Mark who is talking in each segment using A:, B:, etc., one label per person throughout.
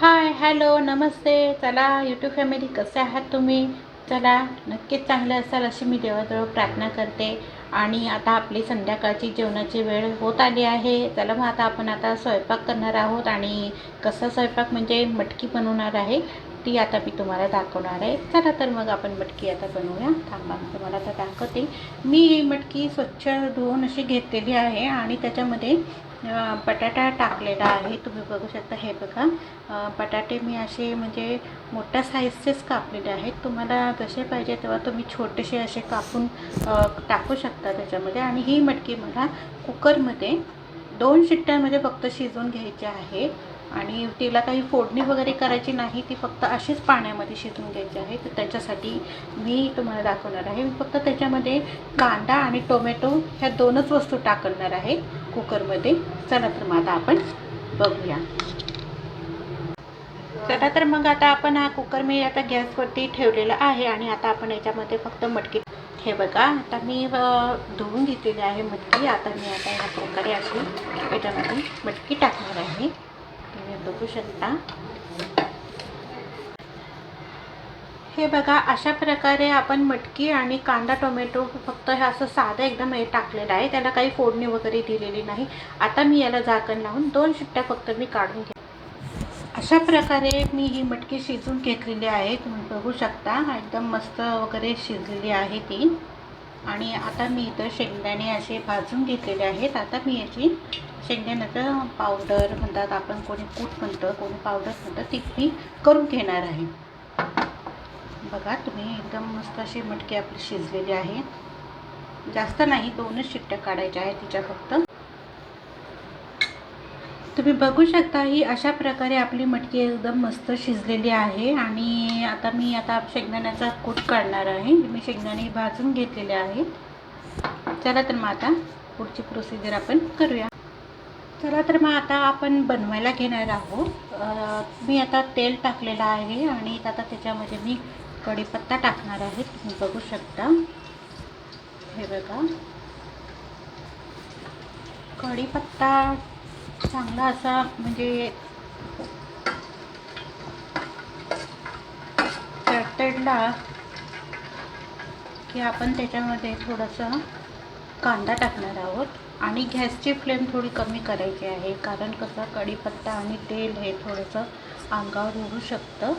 A: Hi hello नमस्ते. चला YouTube family कसे आहात तुम्ही? चला नक्कीच चांगले असाल अशी मी देवाजवळ प्रार्थना करते. आणि आता आपली संध्याकाळची जेवणाची वेळ होत आली आहे. चला मग आता आपण आता स्वयंपाक करणार आहोत. आणि कसा स्वयंपाक म्हणजे मटकी बनवणार आहे ती आता मी तुम्हाला दाखवणार आहे. चला तर मग आपण मटकी आता बनवूया. थांबा तुम्हाला आता दाखवते. मी ही मटकी स्वच्छ धुवून अशी घेतलेली आहे आणि त्याच्यामध्ये बटाटा टाकलेला आहे. तुम्ही बघू शकता हे बघा. बटाटे मी असे म्हणजे मोठ्या साईजचेच कापलेले आहेत. तुम्हाला जसे पाहिजे तेव्हा तुम्ही छोटेसे असे कापून टाकू शकता त्याच्यामध्ये. आणि ही मटकी मला कुकरमध्ये दोन शिट्ट्यांमध्ये फक्त शिजवून घ्यायची आहे. आणि तिला काही फोडणी वगैरे करायची नाही. ती फक्त अशीच पाण्यामध्ये शिजवून घ्यायची आहे. तर त्याच्यासाठी मी तुम्हाला दाखवणार आहे. मी फक्त त्याच्यामध्ये कांदा आणि टोमॅटो ह्या दोनच वस्तू टाकणार आहे. कुकरमध्ये. चला तर मग आता आपण बघूया. चला तर मग आता आपण हा कुकर मी आता गॅसवरती ठेवलेला आहे आणि आता आपण याच्यामध्ये फक्त मटकी हे बघा आता मी धुवून घेतलेली आहे मटकी. आता मी आता ह्या प्रकारे अशी याच्यामध्ये मटकी टाकणार आहे. तुम्ही बघू शकता. हे बघा अशा प्रकारे आपण मटकी आणि कांदा टोमॅटो फक्त हे असं साधं एकदम हे टाकलेलं आहे. त्याला काही फोडणी वगैरे दिलेली नाही. आता मी याला झाकण लावून दोन शिट्ट्या फक्त मी काढून घे अशा प्रकारे मी ही मटकी शिजून घेतलेली आहे. तुम्ही बघू शकता एकदम मस्त वगैरे शिजलेली आहे ती. आणि आता मी इथं शेंगदाणे असे भाजून घेतलेले आहेत. आता मी याची शेंगदाण्याचं पावडर म्हणतात आपण कोणी कूट म्हणतं कोणी पावडर म्हणतं ती मी करून घेणार आहे. बघा तुम्ही एकदम मस्त अशी मटकी आपली शिजलेली आहे. जास्त नाही दोनच शिट्ट्या काढायच्या आहेत तिच्या फक्त. तुम्ही बघू शकता ही अशा प्रकारे आपली मटकी एकदम मस्त शिजलेली आहे. आणि आता मी आता शेंगदाण्याचा कूट काढणार आहे. मी शेंगदाणे भाजून घेतलेले आहेत. चला तर मग आता पुढची प्रोसिजर आपण करूया. चला तर मग आता आपण बनवायला घेणार आहोत. मी आता तेल टाकलेलं आहे आणि आता त्याच्यामध्ये मी कढीपत्ता टाकणार आहे तुम्ही बघू शकता. हे बघा. कढीपत्ता चांगला असा म्हणजे तडतडला की आपण त्याच्यामध्ये थोडंसं कांदा टाकणार आहोत. आणि गॅसची फ्लेम थोडी कमी करायची आहे. कारण कसं कढीपत्ता आणि तेल हे थोडंसं अंगावर उडू शकतं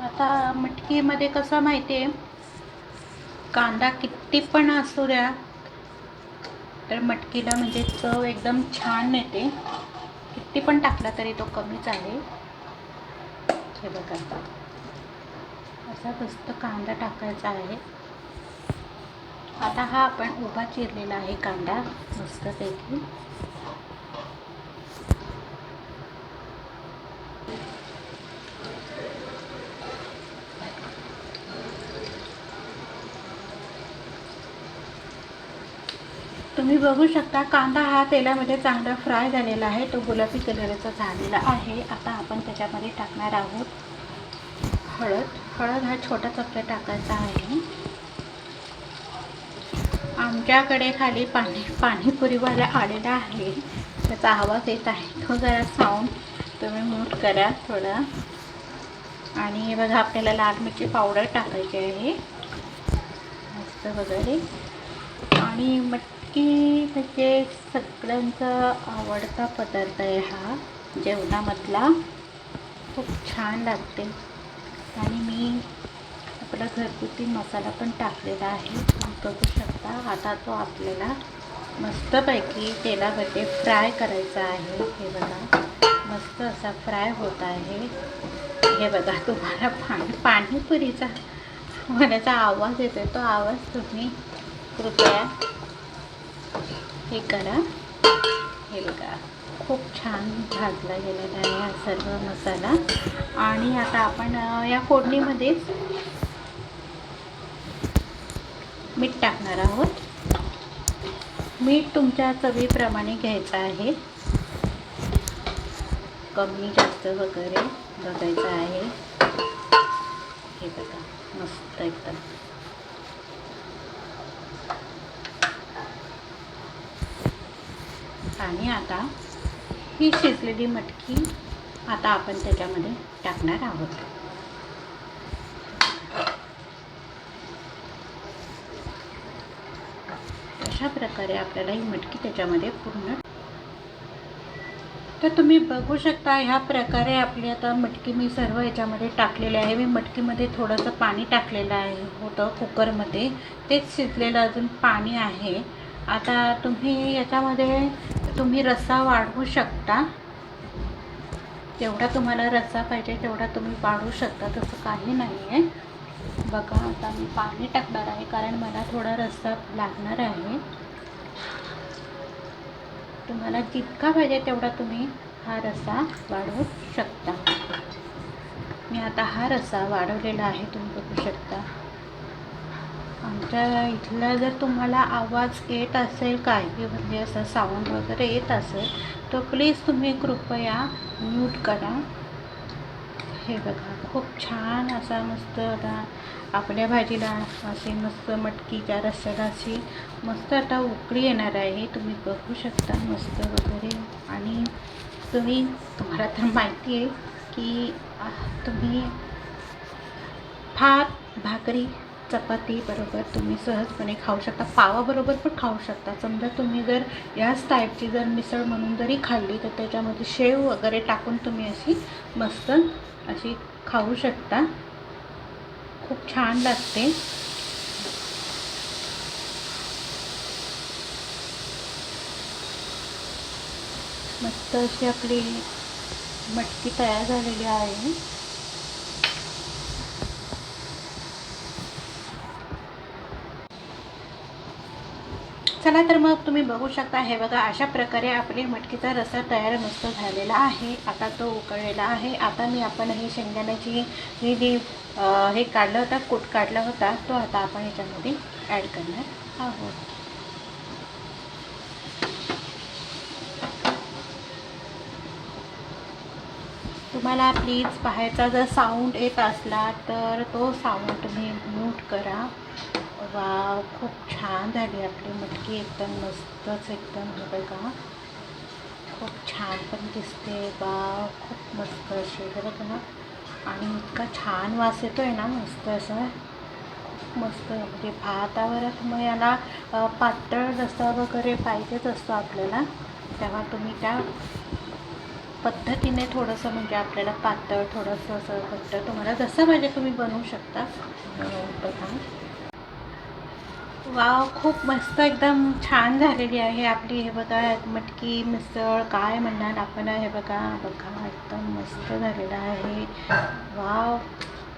A: आता मटकीमध्ये कसं माहिती आहे? कांदा किती पण असू द्या तर मटकीला म्हणजे चव एकदम छान येते. किती पण टाकला तरी तो कमीच आहे. हे बघा असा मस्त कांदा टाकायचा आहे. आता हा आपण उभा चिरलेला आहे कांदा मस्तपैकी. तुम्ही बघू शकता कांदा हा तेलामध्ये चांगला फ्राय झालेला आहे. तो गुलाबी कलरचा झालेला आहे. आता आपण त्याच्यामध्ये टाकणार आहोत हळद. हळद हा छोटा चपला टाकायचा आहे. आमच्याकडे खाली पाणी पाणीपुरीवाला आलेला आहे. त्याचा आवाज येत आहे. तो जरा साऊंड तुम्ही म्यूट करा थोडा. आणि हे बघा आपल्याला लाल मिरची पावडर टाकायची आहे. मस्त वगैरे. आणि मग की म्हणजे सगळ्यांचा आवडता पदार्थ आहे हा जेवणामधला. खूप छान लागते. आणि मी आपला घरगुती मसाला पण टाकलेला आहे. तुम्ही बघू शकता आता तो आपल्याला मस्तपैकी तेलामध्ये फ्राय करायचा आहे. हे बघा मस्त असा फ्राय होत आहे. हे बघा तुम्हाला पाणी पाणीपुरीचा होण्याचा आवाज येतो तो आवाज तुम्ही कृपया हे करा. हे बघा खूप छान भाजला गेलेला आहे हा सर्व मसाला. आणि आता आपण या फोडणीमध्येच मीठ टाकणार आहोत. मीठ तुमच्या चवीप्रमाणे घ्यायचं आहे. कमी जास्त वगैरे बघायचं आहे. हे बघा मस्त एकदम. आणि आता ही शिजलेली मटकी आता आपण त्याच्यामध्ये टाकणार आहोत. अशा प्रकारे आपल्याला ही मटकी त्याच्यामध्ये पूर्ण तर तुम्ही बघू शकता ह्या प्रकारे आपली आता मटकी मी सर्व याच्यामध्ये टाकलेले आहे. मी मटकीमध्ये थोडंसं पाणी टाकलेलं आहे होतं कुकरमध्ये. तेच शिजलेलं अजून पाणी आहे. आता तुम्ही याच्यामध्ये तुम्ही रस्सा वाढवू शकता. जेवढा तुम्हाला रस्सा पाहिजे तेवढा तुम्ही वाढवू शकता. तसं काही नाही आहे बघा आता मी पाणी टाकणार आहे कारण मला थोडा रस्सा लागणार आहे. तुम्हाला जितका पाहिजे तेवढा तुम्ही हा रस्सा वाढवू शकता. मी आता हा रस्सा वाढवलेला आहे तुम्ही बघू शकता. आमच्या इथला जर तुम्हाला आवाज येत असेल काही म्हणजे असं साऊंड वगैरे येत असेल तर प्लीज तुम्ही कृपया म्यूट करा. हे बघा खूप छान असा मस्त आता आपल्या भाजीला अशी मस्त मटकीच्या रस्स्याला अशी मस्त आता उकळी येणार आहे. तुम्ही बघू शकता मस्त वगैरे. आणि तुम्ही तुम्हाला तर माहिती आहे की तुम्ही भात भाकरी चपाती बरोबर तुम्ही सहजपणे खाऊ शकता. पावाबरोबर पण खाऊ शकता. समजा तुम्ही जर याच टाईपची जर मिसळ म्हणून जरी खाल्ली तर त्याच्यामध्ये शेव वगैरे टाकून तुम्ही अशी मस्त अशी खाऊ शकता. खूप छान लागते. मस्त अशी आपली मटकी तयार झालेली आहे. चला तर मग तुम्ही बघू शकता हे बघा अशा प्रकारे आपली मटकीचा रस्सा तयार मस्त झालेला आहे. आता तो उकळलेला आहे. आता मी आपण ही शेंगदाण्याची ही जी हे काढलं होता कूट काढला होता तो आता आपण याच्यामध्ये ॲड करणार आहोत. तुम्हाला प्लीज बाहेरचा जर साऊंड येत असला तर तो साऊंड तुम्ही म्यूट करा. वा खूप छान झाली आपली मटकी एकदम मस्तच एकदम हे बघा. खूप छान पण दिसते. बा खूप मस्त अशी हे बघा. आणि इतका छान वास येतो आहे ना मस्त असं. खूप मस्त. म्हणजे भातावरच मग याला पातळ रस्सा वगैरे पाहिजेच असतो आपल्याला. तेव्हा तुम्ही त्या पद्धतीने थोडंसं म्हणजे आपल्याला पातळ थोडंसं असं घट्ट तुम्हाला जसं पाहिजे तुम्ही बनवू शकता. बघा. वाव खूप मस्त एकदम छान झालेली आहे आपली हे बघा मटकी मिसळ काय म्हणणार आपण हे बघा बघा एकदम मस्त झालेलं आहे. वाव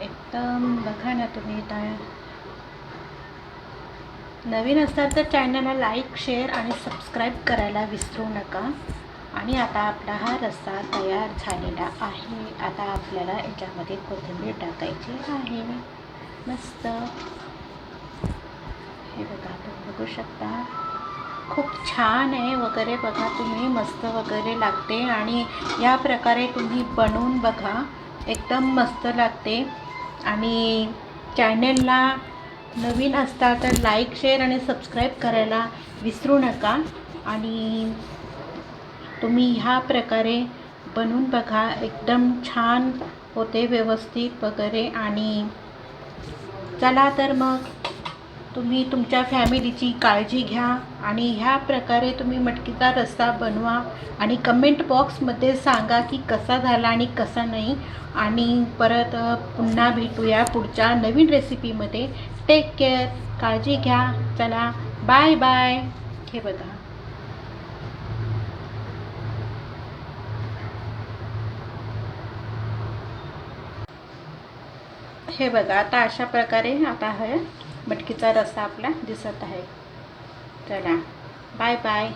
A: एकदम बघा ना तुम्ही त्या नवीन असाल तर चॅनलला लाईक शेअर आणि सबस्क्राईब करायला विसरू नका. आणि आता आपला हा रस्सा तयार झालेला आहे. आता आपल्याला याच्यामध्ये कोथिंबीर टाकायची आहे. मस्त. हे बघा तुम्ही बघू शकता. खूप छान आहे वगैरे बघा तुम्ही मस्त वगैरे लागते आणि या प्रकारे तुम्ही बनवून बघा एकदम मस्त लागते. आणि चॅनेलला नवीन असता तर लाईक शेअर आणि सबस्क्राईब करायला विसरू नका. आणि तुम्ही ह्या प्रकारे बनवून बघा एकदम छान होते व्यवस्थित वगैरे. आणि चला तर मग तुम्ही तुमच्या फॅमिलीची काळजी घ्या आणि ह्या प्रकारे तुम्ही मटकीचा रस्सा बनवा आणि कमेंट बॉक्समध्ये सांगा की कसा झाला आणि कसा नाही. आणि परत पुन्हा भेटूया पुढच्या नवीन रेसिपीमध्ये टेक केअर काळजी घ्या. चला बाय बाय हे बघा. हे बघा आता अशा प्रकारे आता हे मटकीचा रस्सा आपला दिसत आहे. चला बाय बाय